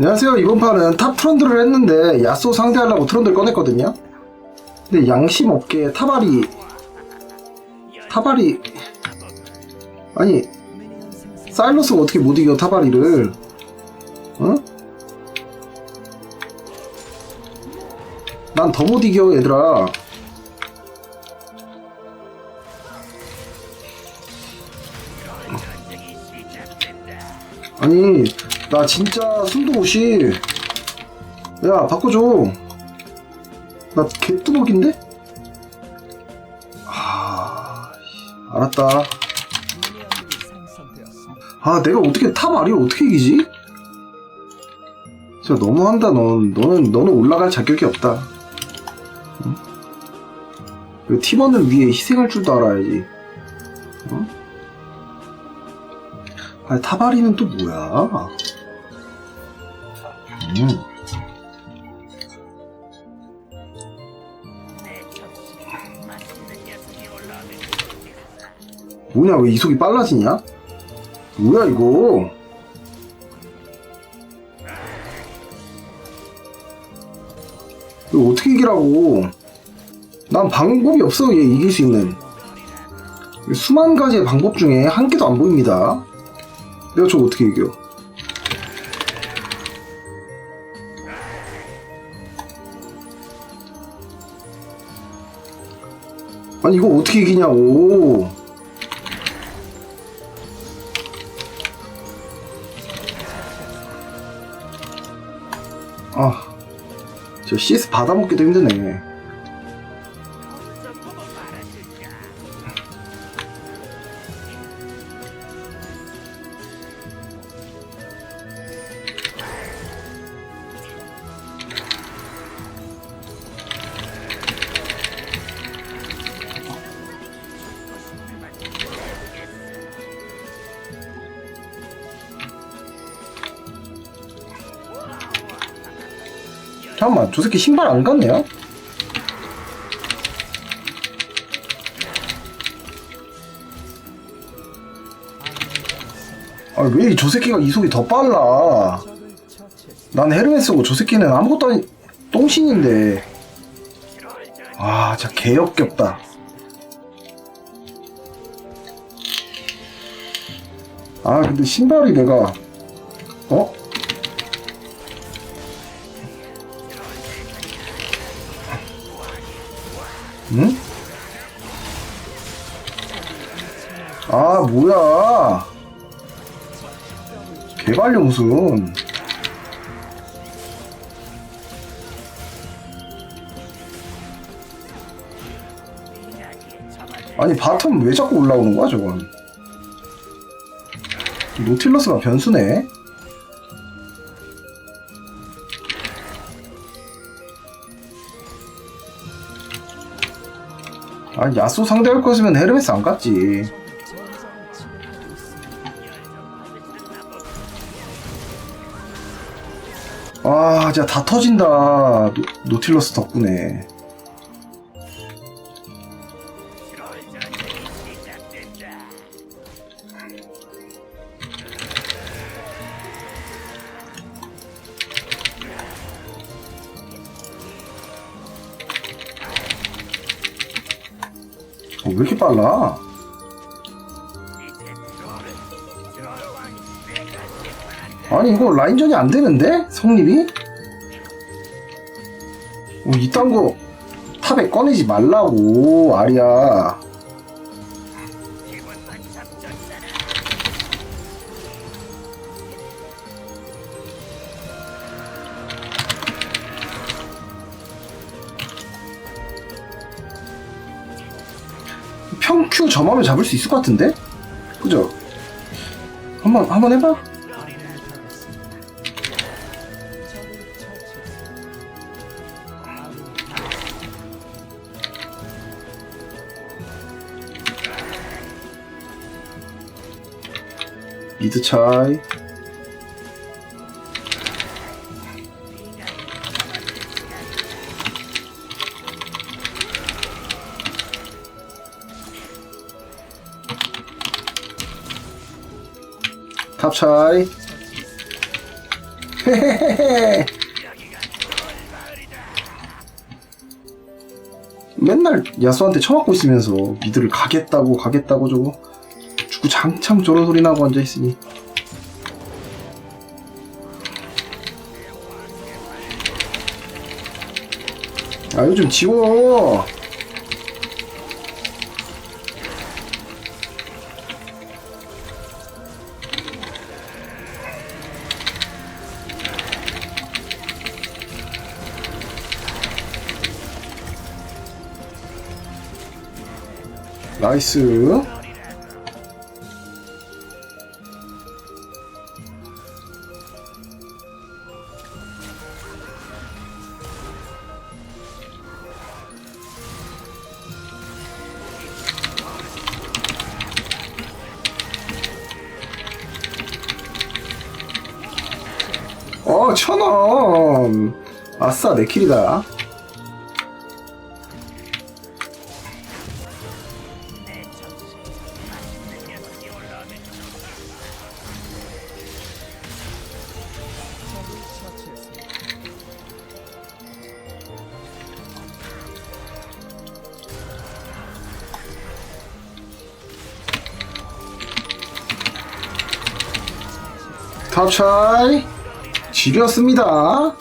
안녕하세요. 이번 판은 탑 트런드를 했는데 야쏘 상대하려고 트런드를 꺼냈거든요. 근데 양심 없게 타발이 타발이 아니 사일러스가 어떻게 못 이겨 타발이를 어? 난더 못 이겨 얘들아 아니 나 진짜 못 쉬. 야 바꿔줘. 나 개뚜벅인데? 아 알았다. 아 내가 어떻게 탑 아리를 어떻게 이기지? 진짜 너무한다 넌 너는 너는 올라갈 자격이 없다. 응? 그 팀원을 위해 희생할 줄도 알아야지. 어? 아, 타바리는 또 뭐야? 음. 뭐냐, 왜 이속이 빨라지냐? 뭐야, 이거? 이거 어떻게 이기라고? 난 방법이 없어, 얘 이길 수 있는. 수만 가지의 방법 중에 한 개도 안 보입니다. 내가 저거 어떻게 이겨? 아니 이거 어떻게 이기냐고. 아저 CS 받아먹기도 힘드네 잠깐만 저 새끼 신발 안 갔네요? 아왜 저 새끼가 이속이 더 빨라 난 헤르메스고 저 새끼는 아무것도 아니 똥신인데 아 진짜 개역겹다 아 근데 신발이 내가 어? 응? 아 뭐야? 개발려 무슨 아니 바텀 왜 자꾸 올라오는 거야 저건? 노틸러스가 변수네 아 야쏘 상대할 거였으면 헤르메스 안 갔지. 아 진짜 다 터진다. 노, 노틸러스 덕분에 왜 이렇게 빨라? 아니 이거 라인전이 안 되는데? 성립이? 어, 이딴 거 탑에 꺼내지 말라고 아리야 평큐 점하면 잡을 수 있을 것 같은데? 그죠? 한번 한번 해봐. 미드 차이. 탑 차이. 헤헤헤헤. 맨날 야수한테 처맞고 있으면서 미드를 가겠다고 가겠다고 저거 죽고 장창 저런 소리 나고 앉아있으니 아 요즘 지워 나이스 어, 천 원. 아싸, 내 킬이다. 탑차이 지렸습니다.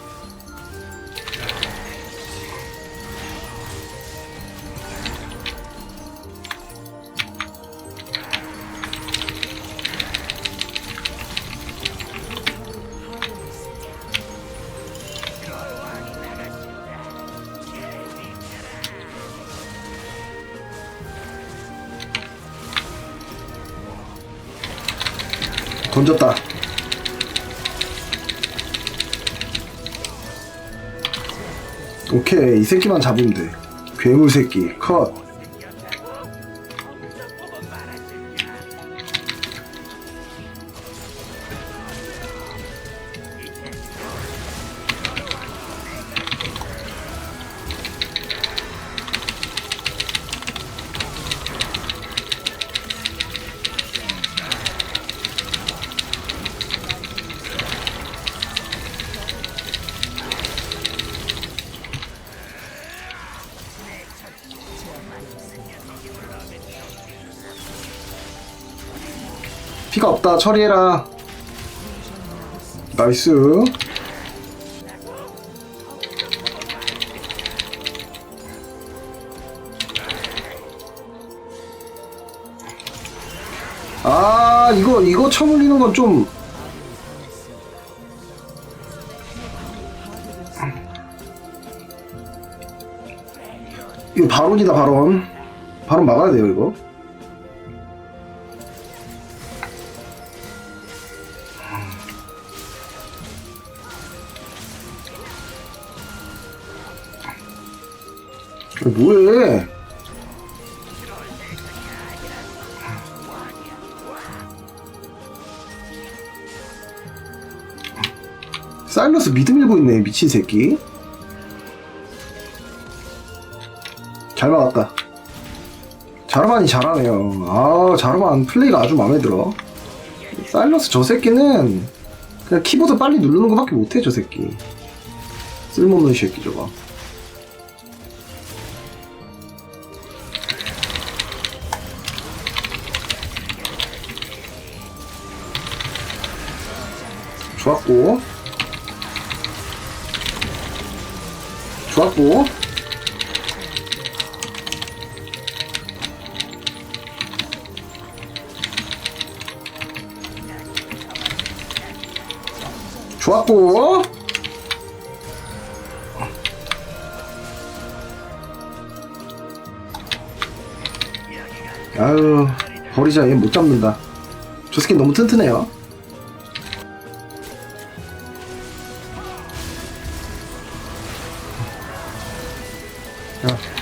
던졌다. 오케이 이 새끼만 잡으면 돼. 괴물 새끼 컷 피가 없다. 처리해라. 나이스. 아 이거 이거 처물리는 건좀 이거 발언이다 발언 발언 막아야 돼요 이거. 어, 뭐해? 사일러스 미드 밀고 있네 미친 새끼 잘 막았다. 자르반이 잘하네요. 아 자르반 플레이가 아주 마음에 들어. 사일러스 저 새끼는 그냥 키보드 빨리 누르는 것밖에 못해 저 새끼. 쓸모없는 새끼 저거. 좋았고. 좋았고 좋았고 아유 버리자. 얘 못 잡는다. 저 새끼 너무 튼튼해요. 야.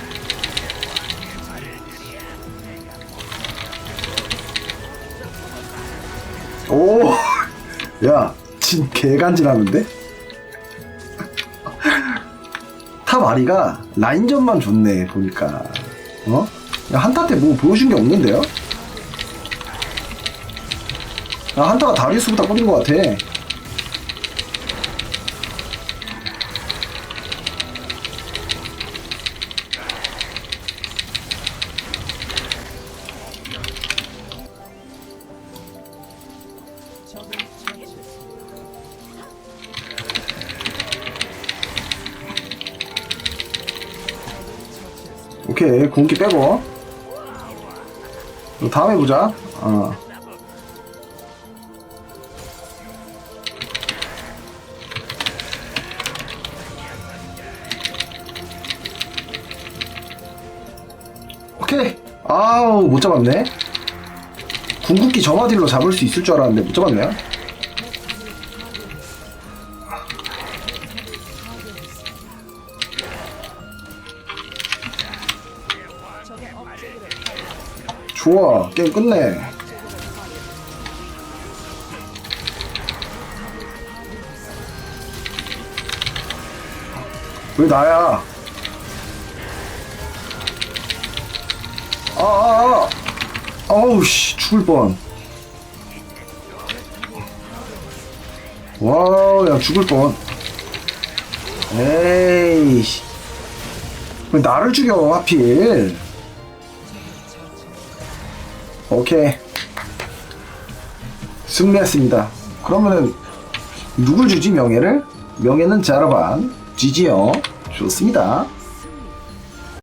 개간지나는데? 탑 아리가 라인전만 좋네, 보니까. 어? 야, 한타 때 뭐 보여준 게 없는데요? 아, 한타가 다리우스보다 꿀인 것 같아. 오케이 군기 빼고. 또 다음에 보자. 어. 오케이. 아우 못 잡았네. 궁극기 점화딜로 잡을 수 있을 줄 알았는데 못 잡았네 좋아 게임 끝내. 왜 나야. 아아아. 아우 씨 죽을 뻔. 와우 야 죽을 뻔. 에이씨. 왜 나를 죽여 하필 오케이. 승리했습니다. 그러면은 누굴 주지 명예를? 명예는 자라반 지지요. 좋습니다